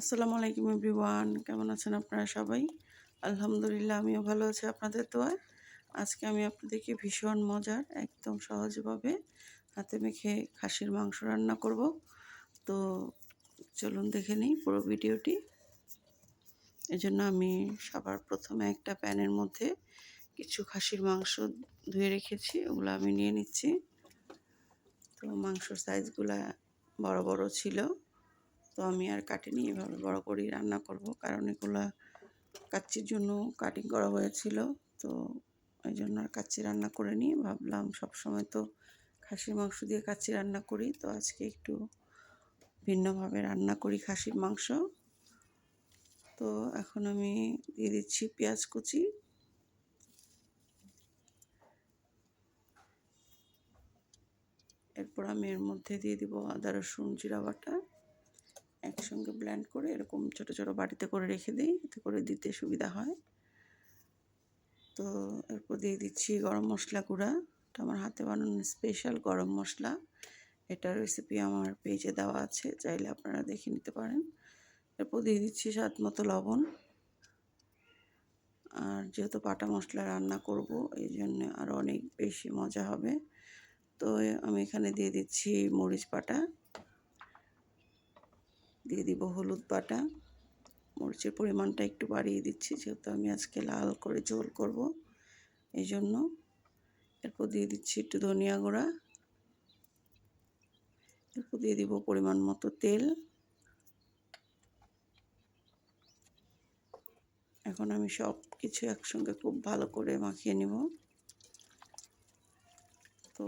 আসসালামু আলাইকুম এভরিওয়ান, কেমন আছেন আপনারা সবাই? আলহামদুলিল্লাহ, আমিও ভালো আছি। আপনাদের দোয়ায় আজকে আমি আপনাদেরকে ভীষণ মজার, একদম সহজভাবে হাতে মেখে খাসির মাংস রান্না করব। তো চলুন দেখে নিই পুরো ভিডিওটি। এজন্য আমি সবার প্রথমে একটা প্যানের মধ্যে কিছু খাসির মাংস ধুয়ে রেখেছি, ওগুলো আমি নিয়ে নিচ্ছি। তো মাংসর সাইজগুলো বড় বড় ছিল। তো আমি আর কাটিনি, এভাবে বড় করেই রান্না করব। কারণ এগুলো কাচ্চির জন্য কাটিং করা হয়েছিল, তো ওই জন্য আর কাচ্চি রান্না করে নিই ভাবলাম সবসময় তো খাসির মাংস দিয়ে কাচ্চি রান্না করি, তো আজকে একটু ভিন্নভাবে রান্না করি খাসির মাংস। তো এখন আমি দিয়ে দিচ্ছি পেঁয়াজ কুচি। এরপর আমি এর মধ্যে দিয়ে দিব আদা, রসুন, জিরা বাটা। একসঙ্গে ব্ল্যান্ড করে এরকম ছোট ছোট বাটিতে করে রেখে দিই, এতে করে দিতে সুবিধা হয়। তো এরপর দিয়ে দিচ্ছি গরম মশলা গুঁড়া। এটা আমার হাতে বানানো স্পেশাল গরম মশলা। এটার রেসিপি আমার পেজে দেওয়া আছে, চাইলে আপনারা দেখে নিতে পারেন। এরপর দিয়ে দিচ্ছি স্বাদ মতো লবণ। আর যেহেতু পাটা মশলা রান্না করব, এই জন্য আরও অনেক বেশি মজা হবে। তো আমি এখানে দিয়ে দিচ্ছি মরিচ বাটা। দিয়ে দিব হলুদ বাটা। মরিচের পরিমাণটা একটু বাড়িয়ে দিচ্ছি, যেহেতু আমি আজকে লাল করে ঝোল করব। এই জন্য এরপর দিয়ে দিচ্ছি একটু ধনিয়া গুঁড়া। এরপর দিয়ে দিব পরিমাণ মতো তেল। এখন আমি সব কিছু একসঙ্গে খুব ভালো করে মাখিয়ে নেব। তো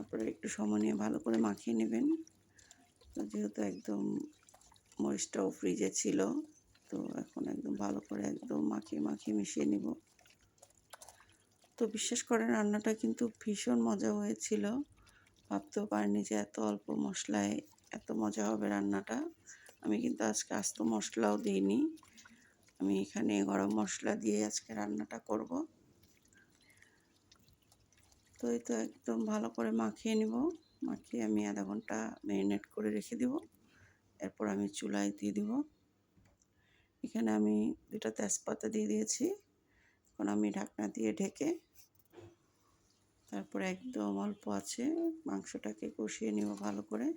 আপনারা একটু সময় নিয়ে ভালো করে মাখিয়ে নেবেন। তো যেহেতু একদম মরিচটাও ফ্রিজে ছিল, তো এখন একদম ভালো করে একদম মাখিয়ে মাখিয়ে মিশিয়ে নিব। তো বিশ্বাস করেন, রান্নাটা কিন্তু ভীষণ মজা হয়েছিল। ভাবতেও পারিনি যে এত অল্প মশলায় এত মজা হবে রান্নাটা। আমি কিন্তু আজকে আস্ত মশলাও দিইনি। আমি এখানে গরম মশলা দিয়ে আজকে রান্নাটা করব। তো এই তো একদম ভালো করে মাখিয়ে নিব। মাখিয়ে আমি আধা ঘণ্টা ম্যারিনেট করে রেখে দিব। এরপর আমি চুলায় দিয়ে দিব। এখানে আমি দুটা তেজপাতা দিয়ে দিয়েছি। এখন আমি ঢাকনা দিয়ে ঢেকে তারপরে একদম অল্প আছে, মাংসটাকে কষিয়ে নিব ভালো করে।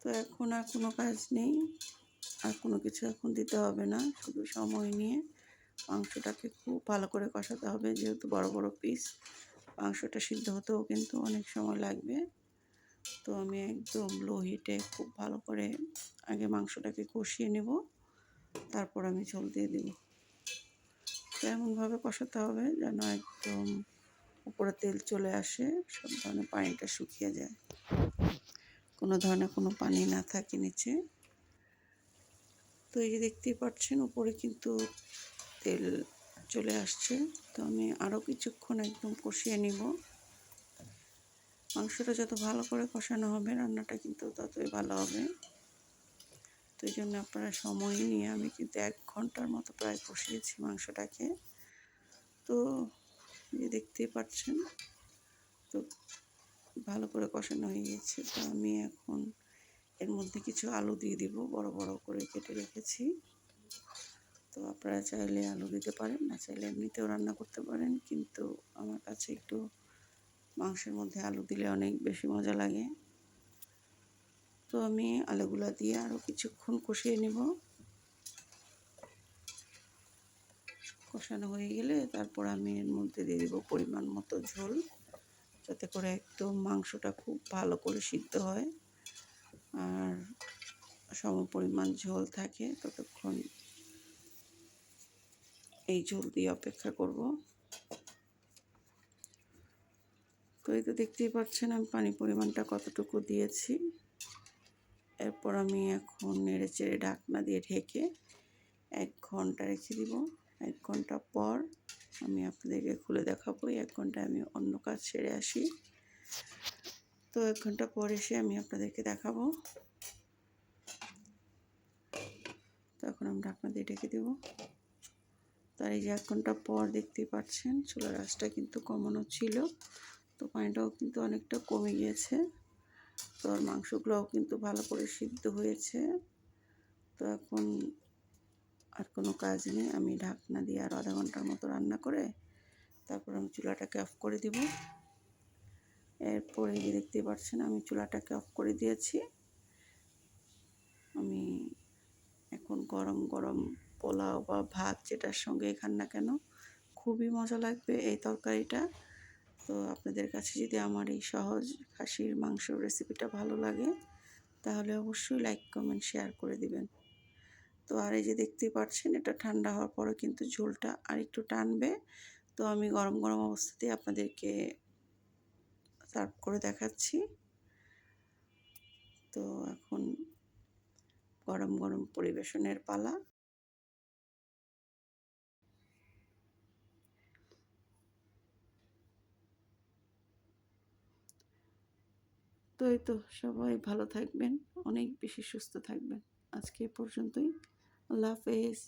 তো এখন আর কোনো কাজ নেই, আর কোনো কিছু এখন দিতে হবে না, শুধু সময় নিয়ে মাংসটাকে খুব ভালো করে কষাতে হবে, যেহেতু বড় বড় পিস মাংসটা সিদ্ধ হতেও কিন্তু অনেক সময় লাগবে। তো আমি একদম লো হিটে খুব ভালো করে আগে মাংসটাকে কষিয়ে নেব। তারপর আমি ঝোল দিয়ে দেব। তো এমনভাবে কষাতে হবে যেন একদম উপরে তেল চলে আসে, সব ধরনের পানিটা শুকিয়ে যায়। কোনো ধরনের কোনো পানি না থাকে নিচে। তো এই যে দেখতেই পাচ্ছেন, উপরে কিন্তু তেল চলে আসছে। তো আমি আরও কিছুক্ষণ একদম কষিয়ে নিব। মাংসটা যত ভালো করে কষানো হবে, রান্নাটা কিন্তু ততই ভালো হবে। তো এই জন্য আপনারা সময় নিয়ে আমি কিন্তু এক ঘণ্টার মতো প্রায় কষিয়েছি মাংসটাকে। তো যে দেখতেই পাচ্ছেন, তো ভালো করে কষানো হয়ে গেছে। তো আমি এখন এর মধ্যে কিছু আলু দিয়ে দিব, বড় বড় করে কেটে রেখেছি। তো আপনারা চাইলে আলু দিতে পারেন, না চাইলে এমনিতেও রান্না করতে পারেন, কিন্তু আমার কাছে একটু মাংসের মধ্যে আলু দিলে অনেক বেশি মজা লাগে। তো আমি আলুগুলা দিয়ে আরও কিছুক্ষণ কষিয়ে নেব। কষানো হয়ে গেলে তারপর আমি এর মধ্যে দিয়ে দেবো পরিমাণ মতো ঝোল, যাতে করে একদম মাংসটা খুব ভালো করে সিদ্ধ হয়। আর সম পরিমাণ ঝোল থাকে ততক্ষণ এই ঝোল দিয়ে অপেক্ষা করব। তো এই তো দেখতেই পাচ্ছেন আমি পানি পরিমাণটা কতটুকু দিয়েছি। এরপর আমি এখন নেড়ে চেড়ে ঢাকনা দিয়ে ঢেকে এক ঘণ্টা রেখে দিব। এক ঘণ্টা পর আমি আপনাদেরকে খুলে দেখাবো এক ঘন্টায় আমি অন্য কাজ ছেড়ে আসি। তো এক ঘণ্টা পর এসে আমি আপনাদেরকে দেখাবো। তো এখন আমি ঢাকনা দিয়ে ঢেকে দেবো। তার এই যে এক ঘণ্টা পর দেখতেই পাচ্ছেন, চুলার আঁচটা কিন্তু কমানো ছিল। তো পানিটাও কিন্তু অনেকটা কমে গিয়েছে। তো আর মাংসগুলোও কিন্তু ভালো করে সিদ্ধ হয়েছে। তো এখন আর কোনো কাজ নেই। আমি ঢাকনা দিয়ে আর আধা ঘণ্টার মতো রান্না করে তারপর আমি চুলাটাকে অফ করে দিব। এরপরে যে দেখতে পাচ্ছেন, আমি চুলাটাকে অফ করে দিয়েছি। আমি এখন গরম গরম পোলাও বা ভাত যেটার সঙ্গে খান না কেন, খুবই মজা লাগবে এই তরকারিটা। তো আপনাদের কাছে যদি আমার এই সহজ খাসির মাংস রেসিপিটা ভালো লাগে, তাহলে অবশ্যই লাইক কমেন্ট শেয়ার করে দিবেন। তো আর এই যে দেখতে পাচ্ছেন, এটা ঠান্ডা হওয়ার পরে কিন্তু ঝোলটা আর একটু টানবে। তো আমি গরম গরম অবস্থাতে আপনাদেরকে সার্ভ করে দেখাচ্ছি। তো এখন গরম গরম পরিবেশনের পালা। তো এই তো সবাই ভালো থাকবেন অনেক বেশি সুস্থ থাকবেন। আজকে পর্যন্তই। আল্লাহ হাফেজ।